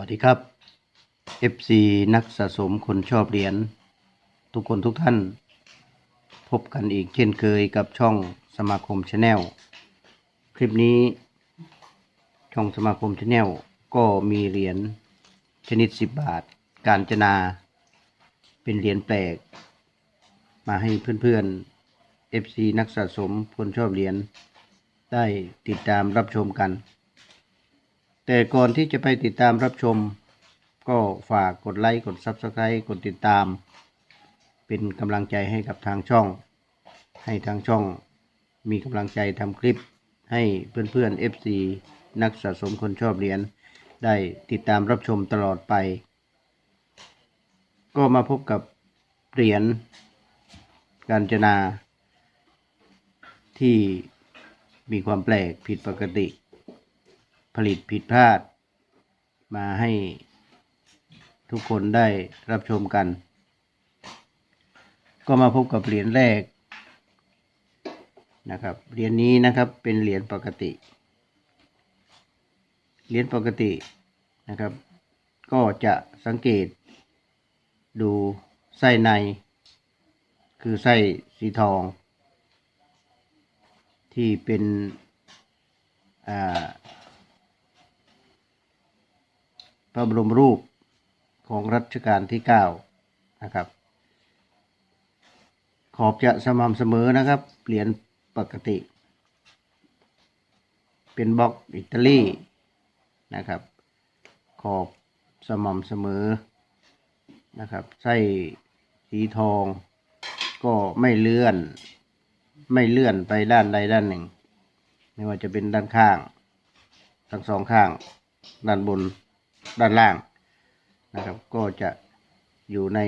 วัสดีครับ FC นักสะสมคนชอบเหรียญทุกคนทุกท่าน พบกันอีกเช่นเคยกับช่องสมาคมชาแนลคลิปนี้ ช่องสมาคมชาแนลก็มีเหรียญชนิด 10 บาท การจนา เป็นเหรียญแปลก มาให้เพื่อนๆ FC นักสะสมคนชอบเหรียญได้ติดตามรับชมกัน แต่ก่อนที่จะไปติดตามรับชม ก็ฝากกดไลค์ กด Subscribe กดติดตาม เป็นกำลังใจให้กับทางช่อง ให้ทางช่องมีกำลังใจทำคลิป ให้เพื่อนๆ FC นักสะสมคนชอบเหรียญได้ติดตามรับชมตลอดไป ก็มาพบกับเหรียญการจนาที่มีความแปลกผิดปกติ ผลิตผิดพลาด มาให้ทุกคนได้รับชมกัน ก็มาพบกับเหรียญแรกนะครับเหรียญนี้นะครับเป็นเหรียญปกติเหรียญปกตินะครับ ก็จะสังเกต ดูไส้ใน คือไส้สีทอง ที่เป็นอ่า พระบรมรูปของรัชกาลที่เก้านะครับ ขอบจะสม่ำเสมอนะครับ เหรียญปกติ เป็นบล็อกอิตาลีนะครับ ขอบสม่ำเสมอนะครับไส้สีทองก็ไม่เลื่อน ไม่เลื่อนไปด้านใดด้านหนึ่ง ไม่ว่าจะเป็นด้านข้าง ทั้งสองข้าง ด้านบน ด้านล่างนะครับ ก็จะอยู่ใน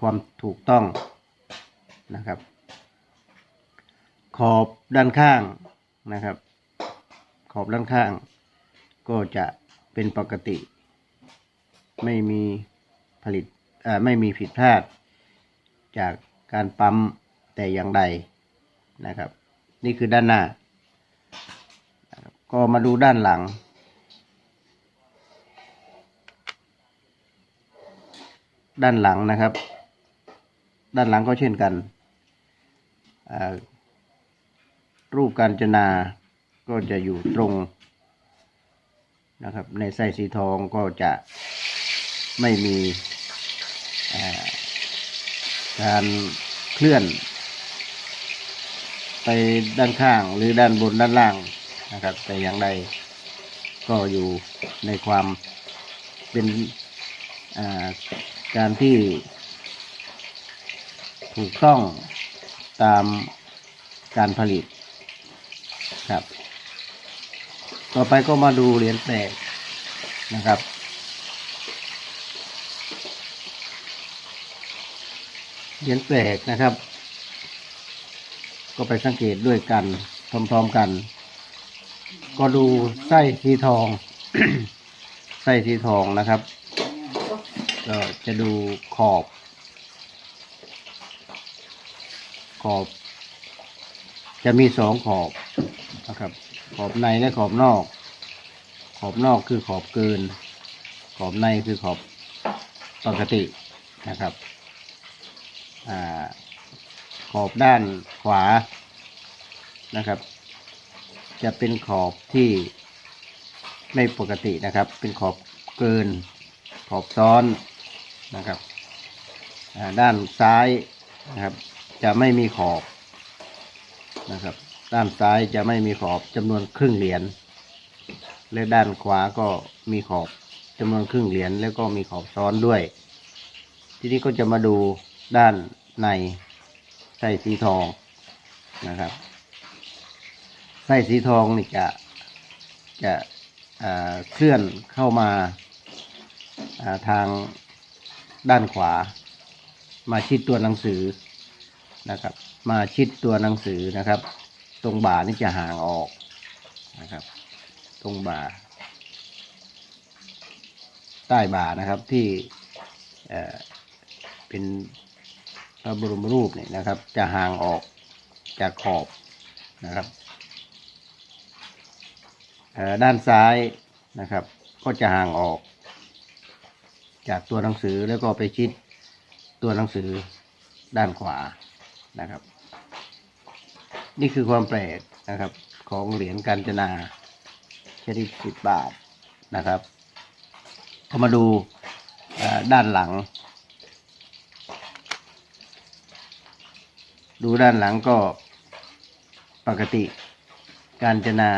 ความถูกต้องนะครับ ขอบด้านข้างนะครับ ขอบด้านข้าง ก็จะเป็นปกติ ไม่มีผลิตไม่มีผิดพลาด จากการปั๊มแต่อย่างใดนะครับ นี่คือด้านหน้า ก็มาดูด้านหลัง ด้านหลังนะครับ ด้านหลังก็เช่นกัน รูปการจนาก็จะอยู่ตรงนะครับ ในไส้สีทองก็จะไม่มีการเคลื่อน ไปด้านข้างหรือด้านบนด้านล่าง นะครับ แต่อย่างใดก็อยู่ในความเป็นการที่ถูกต้องตามการผลิตครับ ต่อไปก็มาดูเหรียญแปลกนะครับ เหรียญแปลกนะครับ ก็ไปสังเกตด้วยกันพร้อมๆกัน ก็ดูไส้สีทอง ไส้สีทองนะครับก็จะดูขอบ ขอบ จะมีสองขอบนะครับ ขอบในและขอบนอก ขอบนอกคือขอบเกิน ขอบในคือขอบปกตินะครับอขอบด้านขวานะครับ จะเป็นขอบที่ไม่ปกตินะครับ เป็นขอบเกิน ขอบซ้อนนะครับ ด้านซ้ายนะครับ จะไม่มีขอบนะครับ ด้านซ้ายจะไม่มีขอบจำนวนครึ่งเหรียญและด้านขวาก็มีขอบจำนวนครึ่งเหรียญแล้วก็มีขอบซ้อนด้วย ทีนี้ก็จะมาดูด้านในไส้สีทองนะครับ ไส้สีทองนี่จะจะเคลื่อนเข้ามาาทางด้านขวา มาชิดตัวหนังสือนะครับ มาชิดตัวหนังสือนะครับ ตรงบ่านี่จะห่างออกนะครับ ตรงบ่า ใต้บ่านะครับที่เเป็นพระบรมรูปเนี่ยนะครับ จะห่างออกจากขอบนะครับ ด้านซ้ายนะครับ ก็จะห่างออก จากตัวหนังสือแล้วก็ไปชิดตัวหนังสือด้านขวานะครับ นี่คือความแปลกนะครับ ของเหรียญกาญจนาชนิดสิบบาทนะครับก็มาดูด้านหลัง ดูด้านหลังก็ปกติกาญจนา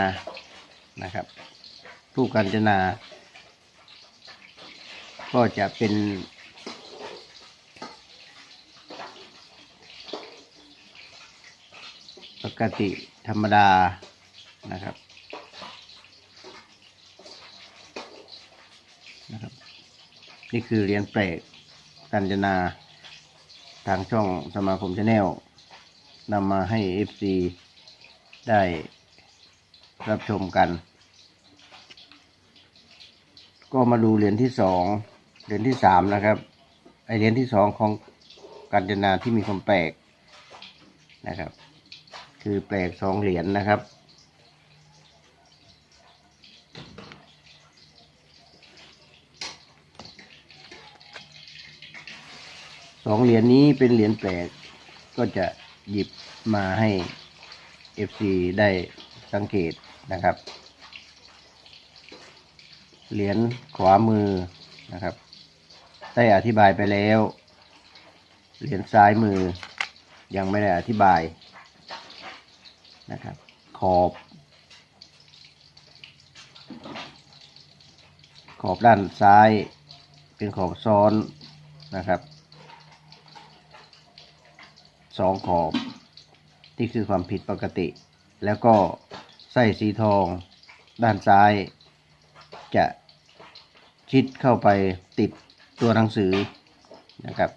นะครับ ผู้กาญจนา ก็จะเป็น ปกติธรรมดานะครับนะครับ นี่คือเหรียญแปลกกัญจนาทางช่องสมาคมชาแนลนำมาให้ FC ได้ รับชมกัน ก็มาดูเหรียญที่สองเหรียญที่สามนะครับไอเหรียญที่สองของกัญจนาที่มีความแปลกนะครับ คือแปลกสองเหรียญนะครับ สองเหรียญนี้เป็นเหรียญแปลกก็จะหยิบมาให้ FC ได้สังเกต นะครับ เหรียญขวามือนะครับ ได้อธิบายไปแล้ว เหรียญซ้ายมือยังไม่ได้อธิบายนะครับ ขอบ ขอบด้านซ้ายเป็นขอบซ้อนนะครับสองขอบนี่คือความผิดปกติ แล้วก็ ส้สีทอง ด้านซ้าย จะชิดเข้าไปติดตัวหนังสือนะครับ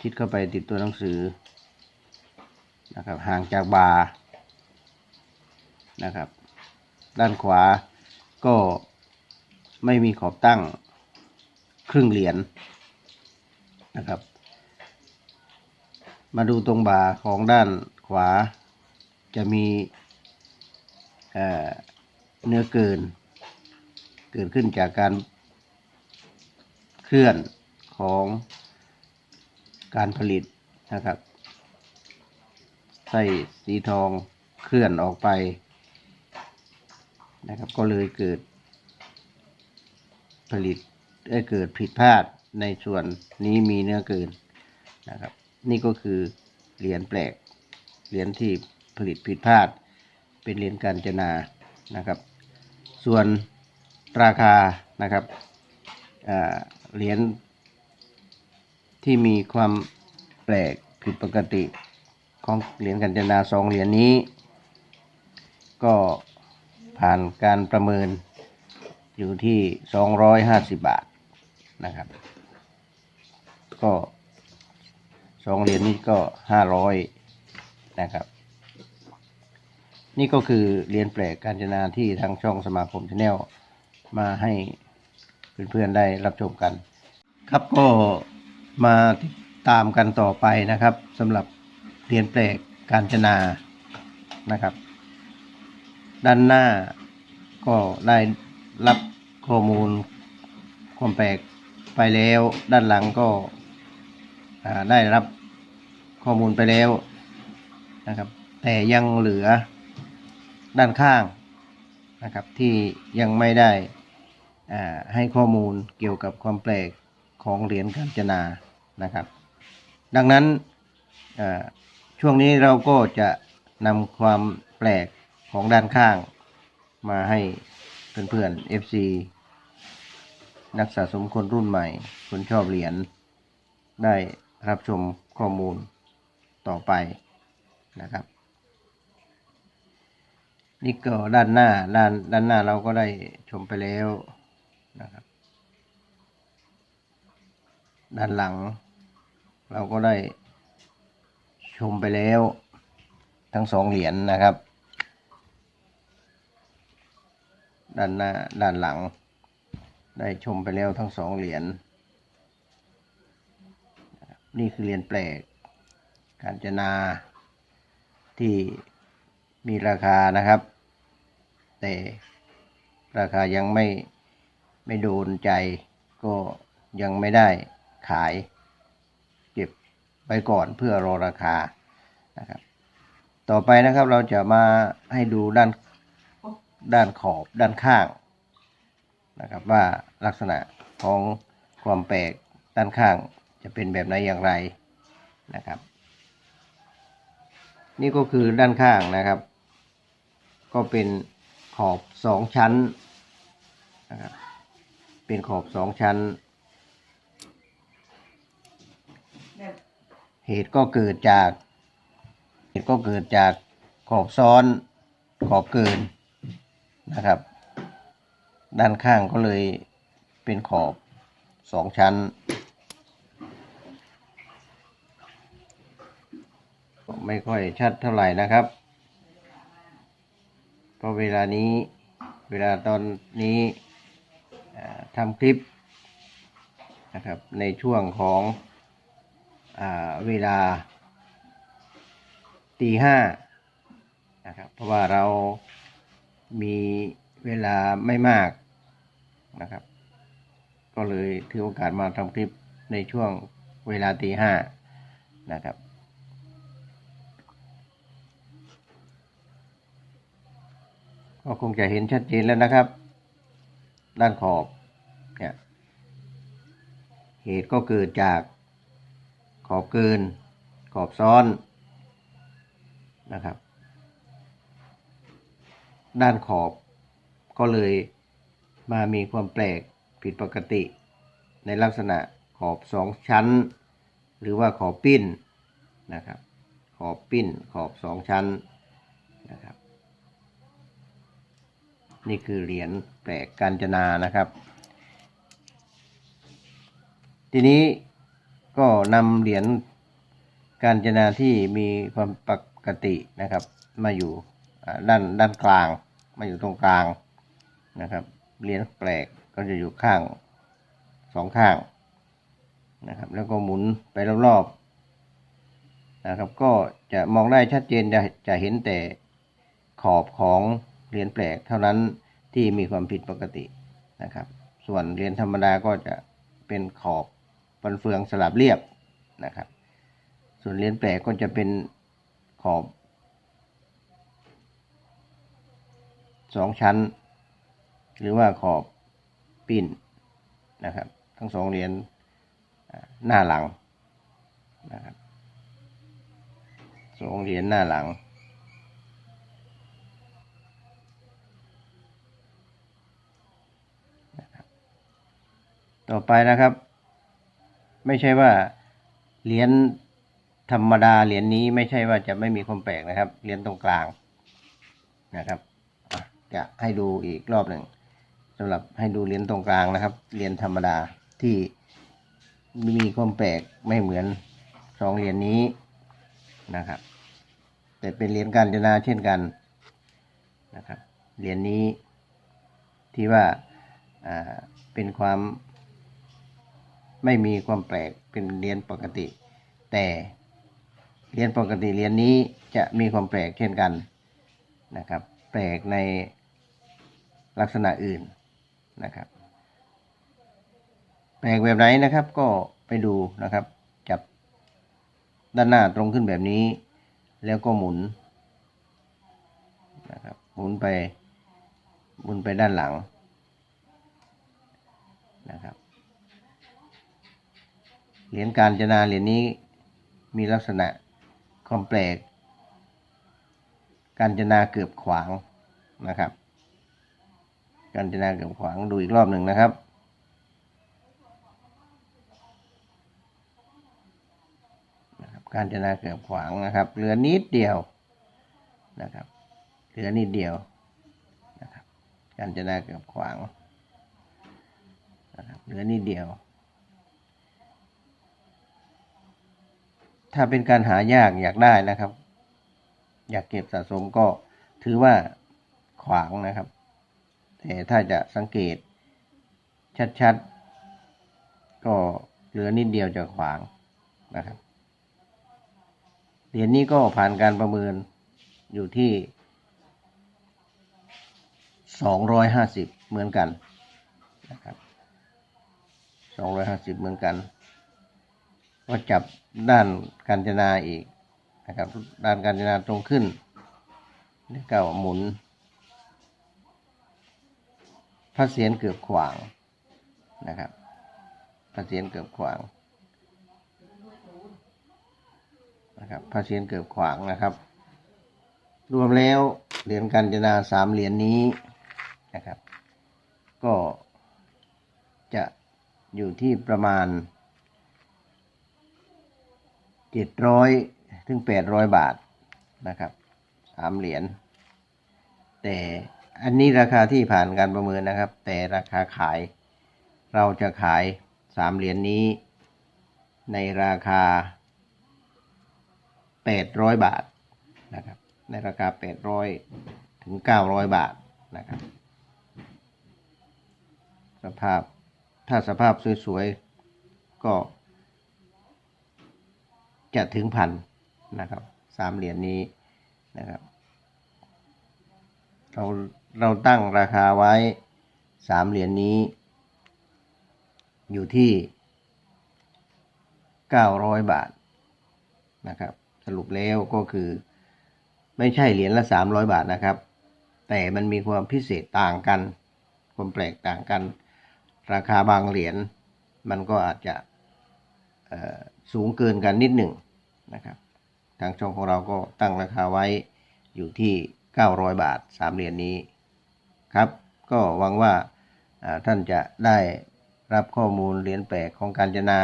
ชิดเข้าไปติดตัวหนังสือนะครับห่างจากบาร์นะครับ ด้านขวาก็ไม่มีขอบตั้งครึ่งเหรียญนะครับ มาดูตรงบ่าของด้านขวาจะมี เนื้อเกิน เกิดขึ้นจากการเคลื่อนของการผลิตนะครับไส้สีทองเคลื่อนออกไปนะครับ ก็เลยเกิดผลิตได้เกิดผิดพลาดในส่วนนี้มีเนื้อเกินนะครับ นี่ก็คือเหรียญแปลกเหรียญที่ผลิตผิดพลาด เป็นเหรียญกาญจนานะครับ ส่วนราคานะครับเหรียญที่มีความแปลกผิดปกติของเหรียญกาญจนาสองเหรียญนี้ ก็ผ่านการประเมินอยู่ที่ 250 บาทนะครับ ก็สองเหรียญนี้ก็ห้าร้อยนะครับ นี่ก็คือเหรียญแปลกการจนาที่ทางช่องสมาคมชาแนลมาให้เพื่อนๆได้รับชมกัน ครับก็มาติดตามกันต่อไปนะครับสำหรับเหรียญแปลกการจนานะครับ ด้านหน้าก็ได้รับข้อมูลความแปลกไปแล้ว ด้านหลังก็ได้รับข้อมูลไปแล้วนะครับ แต่ยังเหลือ ด้านข้างนะครับที่ยังไม่ได้ให้ข้อมูลเกี่ยวกับความแปลกของเหรียญกาญจนานะครับ ดังนั้นช่วงนี้เราก็จะนำความแปลกของด้านข้างมาให้เพื่อนๆ FC นักสะสมคนรุ่นใหม่คนชอบเหรียญได้รับชมข้อมูลต่อไปนะครับ นี่ก็ด้านหน้าด้านด้านหน้าเราก็ได้ชมไปแล้วนะครับ ด้านหลัง เราก็ได้ชมไปแล้ว ทั้งสองเหรียญนะครับ ด้านหน้าด้านหลัง ได้ชมไปแล้วทั้งสองเหรียญนี่คือเหรียญแปลก การจนาที่ มีราคานะครับ แต่ราคายังไม่ไม่โดนใจก็ยังไม่ได้ขาย เก็บไว้ก่อนเพื่อรอราคานะครับ ต่อไปนะครับเราจะมาให้ดูด้านด้านขอบด้านข้างนะครับว่าลักษณะของความแปลกด้านข้างจะเป็นแบบไหนอย่างไรนะครับ นี่ก็คือด้านข้างนะครับ ก็เป็นขอบสองชั้นนะครับเป็นขอบสองชั้น เหตุก็เกิดจาก เหตุก็เกิดจากขอบซ้อนขอบเกินนะครับ ด้านข้างก็เลยเป็นขอบสองชั้น ไม่ค่อยชัดเท่าไหร่นะครับ ราะเวลานี้เวลาตอนนี้ทำคลิปนะครับในช่วงของอเวลาตีห้านะครับเพราะว่าเรามีเวลาไม่มากนะครับ ก็เลยถือโอกาสมาทำคลิปในช่วงเวลาตีห้านะครับ ก็คงจะเห็นชัดเจนแล้วนะครับ ด้านขอบเนี่ยเหตุก็เกิดจากขอบเกิน ขอบซ้อนนะครับ ด้านขอบก็เลยมามีความแปลกผิดปกติ ในลักษณะขอบสองชั้น หรือว่าขอบปิ้นนะครับ ขอบปิ้นขอบสองชั้นนะครับ นี่คือเหรียญแปลกกาญจนานะครับ ทีนี้ก็นำเหรียญกาญจนาที่มีความปกตินะครับ มาอยู่ด้านด้านกลาง มาอยู่ตรงกลางนะครับ เหรียญแปลกก็จะอยู่ข้างสองข้างนะครับ แล้วก็หมุนไปรอบๆนะครับ ก็จะมองได้ชัดเจนจะจะเห็นแต่ขอบของ เหรียญแปลกเท่านั้นที่มีความผิดปกตินะครับ ส่วนเหรียญธรรมดาก็จะเป็นขอบฟันเฟืองสลับเรียบนะครับ ส่วนเหรียญแปลกก็จะเป็นขอบสองชั้น หรือว่าขอบปิ้นนะครับ ทั้งสองเหรียญหน้าหลังนะครับสองเหรียญหน้าหลัง ต่อไปนะครับ ไม่ใช่ว่าเหรียญธรรมดาเหรียญนี้ไม่ใช่ว่าจะไม่มีความแปลกนะครับเหรียญตรงกลางนะครับจะให้ดูอีกรอบหนึ่งสำหรับให้ดูเหรียญตรงกลางนะครับเหรียญธรรมดาที่มีความแปลกไม่เหมือนสองเหรียญนี้นะครับ แต่เป็นเหรียญการจนาเช่นกันนะครับเหรียญนี้ที่ว่าเป็นความ ไม่มีความแปลกเป็นเหรียญปกติ แต่เหรียญปกติเหรียญนี้จะมีความแปลกเช่นกันนะครับ แปลกในลักษณะอื่นนะครับ แปลกแบบไหนนะครับก็ไปดูนะครับ จับด้านหน้าตรงขึ้นแบบนี้ แล้วก็หมุนนะครับหมุนไปหมุนไปด้านหลังนะครับ เหรียญการจนาเหรียญนี้มีลักษณะความแปลกการจนาเกือบขวางนะครับ การจนาเกือบขวางดูอีกรอบหนึ่งนะครับนะครับ การจนาเกือบขวางนะครับเหลือนิดเดียวนะครับเหลือนิดเดียวนะครับการจนาเกือบขวางนะครับเหลือนิดเดียว ถ้าเป็นการหายากอยากได้นะครับ อยากเก็บสะสมก็ถือว่าขวางนะครับ แต่ถ้าจะสังเกตชัดๆ ก็เหลือนิดเดียวจะขวางนะครับเหรียญนี้ก็ผ่านการประเมินอยู่ที่สองร้อยห้าสิบเหมือนกันนะครับสองร้อยห้าสิบเหมือนกัน ก็จับด้านการจนาอีกนะครับด้านการจนาตรงขึ้นแล้วก็หมุน พระเศียรเกือบขวางนะครับ พระเศียรเกือบขวางนะครับพระเศียรเกือบขวางนะครับ รวมแล้วเหรียญกัญจนาสามเหรียญนี้นะครับ ก็จะอยู่ที่ประมาณ เจ็ดร้อยถึงแปดร้อยบาทนะครับสามเหรียญแต่อันนี้ราคาที่ผ่านการประเมินนะครับ แต่ราคาขายเราจะขายสามเหรียญนี้ ในราคาแปดร้อยบาทนะครับในราคาแปดร้อยถึงเก้าร้อยบาทนะครับ สภาพถ้าสภาพสวยๆก็ จะถึงพันนะครับสามเหรียญนี้นะครับ เราเราตั้งราคาไว้สามเหรียญนี้ อยู่ที่เก้าร้อยบาทนะครับ สรุปแล้วก็คือ ไม่ใช่เหรียญละสามร้อยบาทนะครับ แต่มันมีความพิเศษต่างกัน ความแปลกต่างกัน ราคาบางเหรียญมันก็อาจจะสูงเกินกันนิดหนึ่ง นะครับ ทางช่องของเราก็ตั้งราคาไว้อยู่ที่ 900 บาท 3เหรียญนนี้ครับ ก็หวังว่าอ่าท่านจะได้รับข้อมูลเหรียญแปลกของการจนา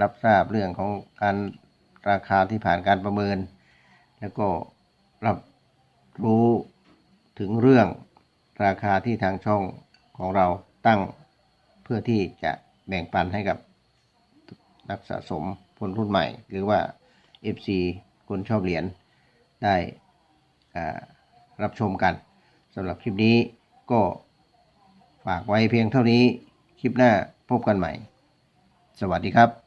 รับทราบเรื่องของการราคาที่ผ่านการประเมิน แล้วก็รับรู้ถึงเรื่องราคาที่ทางช่องของเราตั้งเพื่อที่จะแบ่งปันให้กับนักสะสมคนรุ่นใหม่ หรือว่า FC คนชอบเหรียญได้รับชมกันสำหรับคลิปนี้ก็ฝากไว้เพียงเท่านี้ คลิปหน้าพบกันใหม่ สวัสดีครับ